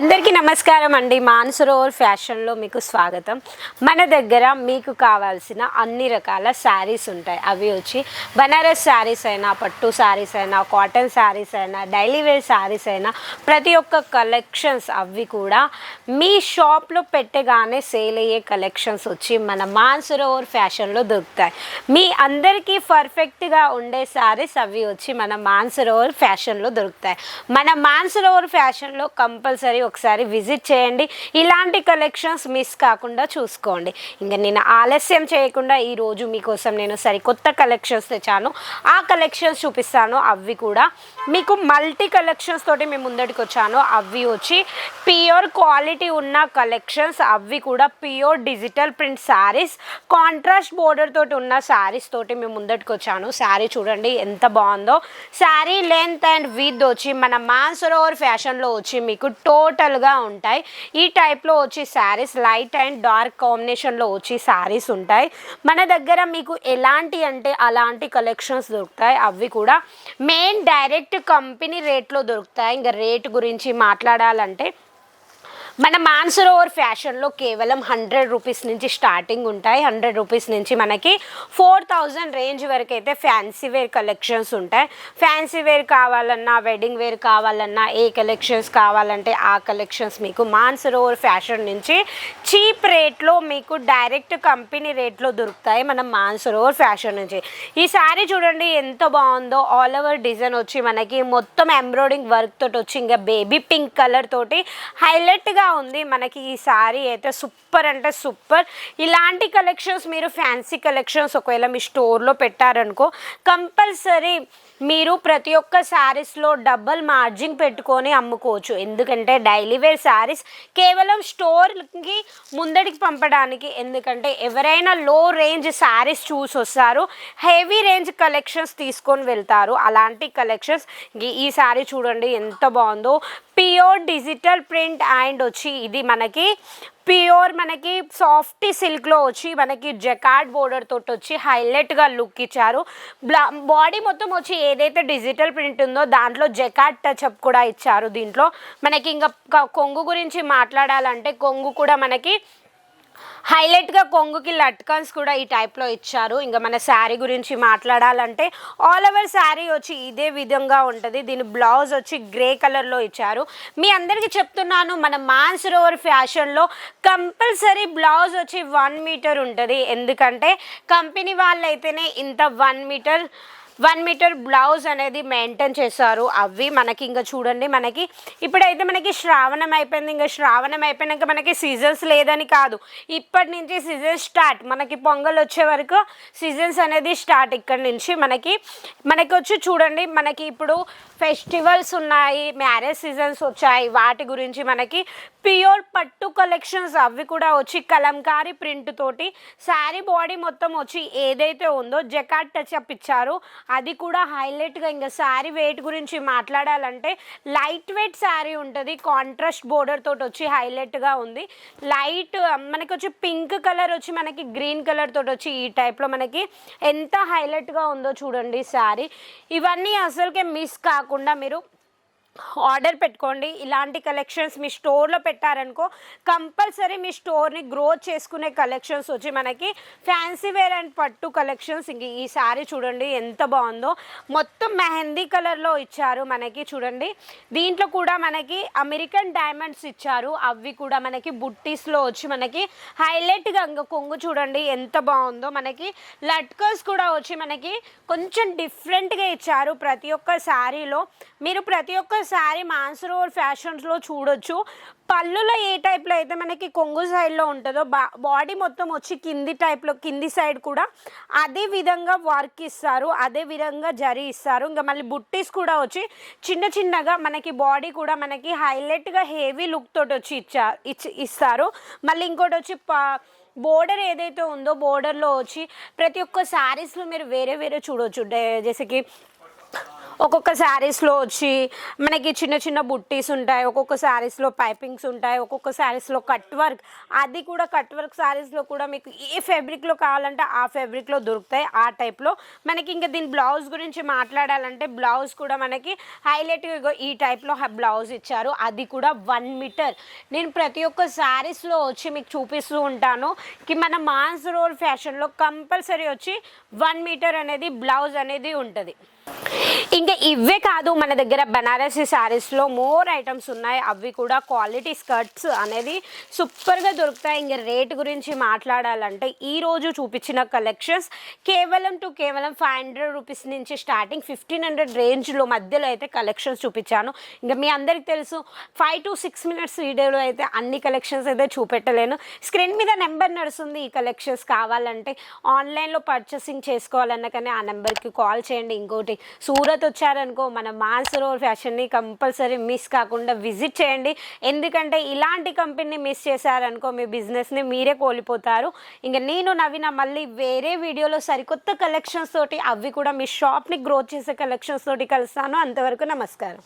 అందరికీ నమస్కారం అండి. మాన్సరోవర్ ఫ్యాషన్లో మీకు స్వాగతం. మన దగ్గర మీకు కావాల్సిన అన్ని రకాల శారీస్ ఉంటాయి. అవి వచ్చి బనారస్ శారీస్ అయినా పట్టు శారీస్ అయినా కాటన్ శారీస్ అయినా డైలీ వేర్ శారీస్ అయినా ప్రతి ఒక్క కలెక్షన్స్ అవి కూడా మీ షాప్లో పెట్టగానే సేల్ అయ్యే కలెక్షన్స్ వచ్చి మన మాన్సరోవర్ ఫ్యాషన్లో దొరుకుతాయి. మీ అందరికీ పర్ఫెక్ట్గా ఉండే శారీస్ అవి వచ్చి మన మాన్సరోవర్ ఫ్యాషన్లో దొరుకుతాయి. మన మాన్సరోవర్ ఫ్యాషన్లో కంపల్సరీ ఒకసారి విజిట్ చేయండి. ఇలాంటి కలెక్షన్స్ మిస్ కాకుండా చూసుకోండి. ఇంకా నేను ఆలస్యం చేయకుండా ఈరోజు మీకోసం నేను సరికొత్త కలెక్షన్స్ తెచ్చాను. ఆ కలెక్షన్స్ చూపిస్తాను. అవి కూడా మీకు మల్టీ కలెక్షన్స్ తోటి మేము ముందటికి వచ్చాను. అవి వచ్చి ప్యూర్ క్వాలిటీ ఉన్న కలెక్షన్స్. అవి కూడా pure digital print sarees. Contrast border తోటి ఉన్న శారీస్ తోటి మేము ముందటికి వచ్చాను. శారీ చూడండి ఎంత బాగుందో. శారీ లెంత్ అండ్ విత్ వచ్చి మన మాన్సరోవర్ ఫ్యాషన్లో వచ్చి మీకు టోటల్గా ఉంటాయి. ఈ టైప్లో వచ్చి శారీస్ లైట్ అండ్ డార్క్ కాంబినేషన్లో వచ్చి శారీస్ ఉంటాయి. మన దగ్గర మీకు ఎలాంటి అంటే అలాంటి కలెక్షన్స్ దొరుకుతాయి. అవి కూడా మెయిన్ డైరెక్ట్ కంపెనీ రేట్లో దొరుకుతాయి. ఇంకా రేట్ గురించి మాట్లాడాలంటే మన మాన్సరోవర్ ఫ్యాషన్లో కేవలం హండ్రెడ్ రూపీస్ నుంచి స్టార్టింగ్ ఉంటాయి. హండ్రెడ్ రూపీస్ నుంచి మనకి ఫోర్ థౌజండ్ రేంజ్ వరకు అయితే ఫ్యాన్సీ వేర్ కలెక్షన్స్ ఉంటాయి. ఫ్యాన్సీ వేర్ కావాలన్నా వెడ్డింగ్ వేర్ కావాలన్నా ఏ కలెక్షన్స్ కావాలంటే ఆ కలెక్షన్స్ మీకు మాన్సరోవర్ ఫ్యాషన్ నుంచి చీప్ రేట్లో మీకు డైరెక్ట్ కంపెనీ రేట్లో దొరుకుతాయి మనం మాన్సరోవర్ ఫ్యాషన్ నుంచి. ఈ శారీ చూడండి ఎంత బాగుందో. ఆల్ ఓవర్ డిజైన్ వచ్చి మనకి మొత్తం ఎంబ్రాయిడింగ్ వర్క్ తోటి వచ్చి ఇంకా బేబీ పింక్ కలర్ తోటి హైలైట్గా ఉంది. మనకి ఈ శారీ అయితే సూపర్ అంటే సూపర్. ఇలాంటి కలెక్షన్స్ మీరు ఫ్యాన్సీ కలెక్షన్స్ ఒకవేళ మీ స్టోర్లో పెట్టారనుకో కంపల్సరీ మీరు ప్రతి ఒక్క శారీస్లో డబల్ మార్జిన్ పెట్టుకొని అమ్ముకోవచ్చు. ఎందుకంటే డైలీ వేర్ శారీస్ కేవలం స్టోర్కి ముందడికి పంపడానికి ఎందుకంటే ఎవరైనా లో రేంజ్ శారీస్ చూసి వస్తారు హెవీ రేంజ్ కలెక్షన్స్ తీసుకొని వెళ్తారు. అలాంటి కలెక్షన్స్ ఈ శారీ చూడండి ఎంత బాగుందో. ప్యూర్ డిజిటల్ ప్రింట్ అండ్ వచ్చి ఇది మనకి ప్యూర్ మనకి సాఫ్ట్ సిల్క్లో వచ్చి మనకి జకార్డ్ బోర్డర్ తోటి వచ్చి హైలైట్గా లుక్ ఇచ్చారు. బ్లా బాడీ మొత్తం వచ్చి ఏదైతే డిజిటల్ ప్రింట్ ఉందో దాంట్లో జకార్డ్ టచ్అప్ కూడా ఇచ్చారు దీంట్లో. మనకి ఇంకా కొంగు గురించి మాట్లాడాలంటే కొంగు కూడా మనకి హైలైట్గా కొంగుకి లట్కన్స్ కూడా ఈ టైప్లో ఇచ్చారు. ఇంకా మన శారీ గురించి మాట్లాడాలంటే ఆల్ ఓవర్ శారీ వచ్చి ఇదే విధంగా ఉంటుంది. దీని బ్లౌజ్ వచ్చి గ్రే కలర్లో ఇచ్చారు. మీ అందరికీ చెప్తున్నాను మన మాన్స్ రోవర్ ఫ్యాషన్లో కంపల్సరీ బ్లౌజ్ వచ్చి వన్ మీటర్ ఉంటుంది. ఎందుకంటే కంపెనీ వాళ్ళైతేనే ఇంత one metre one metre blouse అనేది మెయింటైన్ చేశారు అవి మనకి ఇంకా చూడండి మనకి ఇప్పుడైతే మనకి శ్రావణం అయిపోయింది. ఇంకా శ్రావణం అయిపోయినాక మనకి సీజన్స్ లేదని కాదు. ఇప్పటి నుంచి సీజన్ స్టార్ట్. మనకి పొంగల్ వచ్చే వరకు సీజన్స్ అనేది స్టార్ట్. ఇక్కడ నుంచి మనకి మనకి వచ్చి చూడండి మనకి ఇప్పుడు ఫెస్టివల్స్ ఉన్నాయి మ్యారేజ్ సీజన్స్ వచ్చాయి. వాటి గురించి మనకి ప్యూర్ పట్టు కలెక్షన్స్ అవి కూడా వచ్చి కలంకారీ ప్రింట్ తోటి శారీ బాడీ మొత్తం వచ్చి ఏదైతే ఉందో జకాట్ టచ్ అప్ ఇచ్చారు. అది కూడా హైలైట్గా ఇంకా శారీ వెయిట్ గురించి మాట్లాడాలంటే లైట్ వెయిట్ శారీ ఉంటుంది. కాంట్రాస్ట్ బోర్డర్ తోటి వచ్చి హైలైట్గా ఉంది. లైట్ మనకి వచ్చి పింక్ కలర్ వచ్చి మనకి గ్రీన్ కలర్ తోటి వచ్చి ఈ టైప్లో మనకి ఎంత హైలైట్గా ఉందో చూడండి శారీ ఇవన్నీ అసలుకే మిస్ కాకుండా మీరు ఆర్డర్ పెట్టుకోండి. ఇలాంటి కలెక్షన్స్ మీ స్టోర్లో పెట్టారనుకో కంపల్సరీ మీ స్టోర్ని గ్రోత్ చేసుకునే కలెక్షన్స్ వచ్చి మనకి ఫ్యాన్సీ వేర్ అండ్ పట్టు కలెక్షన్స్. ఇంక ఈ శారీ చూడండి ఎంత బాగుందో. మొత్తం మెహందీ కలర్లో ఇచ్చారు మనకి చూడండి. దీంట్లో కూడా మనకి అమెరికన్ డైమండ్స్ ఇచ్చారు. అవి కూడా మనకి బుట్టీస్లో వచ్చి మనకి హైలైట్గా ఇంకా కొంగు చూడండి ఎంత బాగుందో. మనకి లట్కర్స్ కూడా వచ్చి మనకి కొంచెం డిఫరెంట్గా ఇచ్చారు ప్రతి ఒక్క శారీలో మీరు ప్రతి ఒక్క శారీ మాన్సరోవర్ ఫ్యాషన్స్లో చూడొచ్చు. పళ్ళులో ఏ టైప్లో అయితే మనకి కొంగు సైడ్లో ఉంటుందో బా బాడీ మొత్తం వచ్చి కింది టైప్లో కింది సైడ్ కూడా అదే విధంగా వర్క్ ఇస్తారు అదే విధంగా జరి ఇస్తారు. ఇంకా మళ్ళీ బుట్టీస్ కూడా వచ్చి చిన్న చిన్నగా మనకి బాడీ కూడా మనకి హైలైట్గా హెవీ లుక్ తోటి వచ్చి ఇచ్చా ఇచ్చి ఇస్తారు. మళ్ళీ ఇంకోటి వచ్చి పా బోర్డర్ ఏదైతే ఉందో బోర్డర్లో వచ్చి ప్రతి ఒక్క శారీస్లో మీరు వేరే వేరే చూడొచ్చు. డే- ఒక్కొక్క శారీస్లో వచ్చి మనకి చిన్న చిన్న బుట్టీస్ ఉంటాయి ఒక్కొక్క శారీస్లో పైపింగ్స్ ఉంటాయి ఒక్కొక్క శారీస్లో కట్ వర్క్. అది కూడా కట్ వర్క్ శారీస్లో కూడా మీకు ఏ ఫ్యాబ్రిక్లో కావాలంటే ఆ ఫ్యాబ్రిక్లో దొరుకుతాయి. ఆ టైప్లో మనకి ఇంకా దీని బ్లౌజ్ గురించి మాట్లాడాలంటే బ్లౌజ్ కూడా మనకి హైలైట్ ఈ టైప్లో బ్లౌజ్ ఇచ్చారు. అది కూడా వన్ మీటర్. నేను ప్రతి ఒక్క శారీస్లో వచ్చి మీకు చూపిస్తూ ఉంటాను కి మన మాన్స్ రోల్ ఫ్యాషన్లో కంపల్సరీ వచ్చి వన్ మీటర్ అనేది బ్లౌజ్ అనేది ఉంటుంది. ఇంకా ఇవే కాదు మన దగ్గర బనారసి శారీస్లో మోర్ ఐటమ్స్ ఉన్నాయి. అవి కూడా క్వాలిటీ స్కర్ట్స్ అనేది సూపర్గా దొరుకుతాయి. ఇంకా రేట్ గురించి మాట్లాడాలంటే ఈరోజు చూపించిన కలెక్షన్స్ కేవలం టు కేవలం ఫైవ్ హండ్రెడ్ రూపీస్ నుంచి స్టార్టింగ్ ఫిఫ్టీన్ హండ్రెడ్ రేంజ్లో మధ్యలో అయితే కలెక్షన్స్ చూపించాను. ఇంకా మీ అందరికి తెలుసు ఫైవ్ టు సిక్స్ మినిట్స్ వీడియోలో అయితే అన్ని కలెక్షన్స్ అయితే చూపెట్టలేను. స్క్రీన్ మీద నెంబర్ నడుస్తుంది ఈ కలెక్షన్స్ కావాలంటే. ఆన్లైన్లో పర్చేసింగ్ చేసుకోవాలన్నా కానీ ఆ నెంబర్కి కాల్ చేయండి. ఇంకోటి సూరత్ వచ్చారనుకో మన మాన్సరోవర్ ఫ్యాషన్ని కంపల్సరీ మిస్ కాకుండా విజిట్ చేయండి. ఎందుకంటే ఇలాంటి కంపెనీని మిస్ చేశారనుకో మీ బిజినెస్ని మీరే కోల్పోతారు. ఇంకా నేను నవ్విన మళ్ళీ వేరే వీడియోలో సరికొత్త కలెక్షన్స్ తోటి అవి కూడా మీ షాప్ని గ్రోత్ చేసే కలెక్షన్స్ తోటి కలుస్తాను. అంతవరకు నమస్కారం.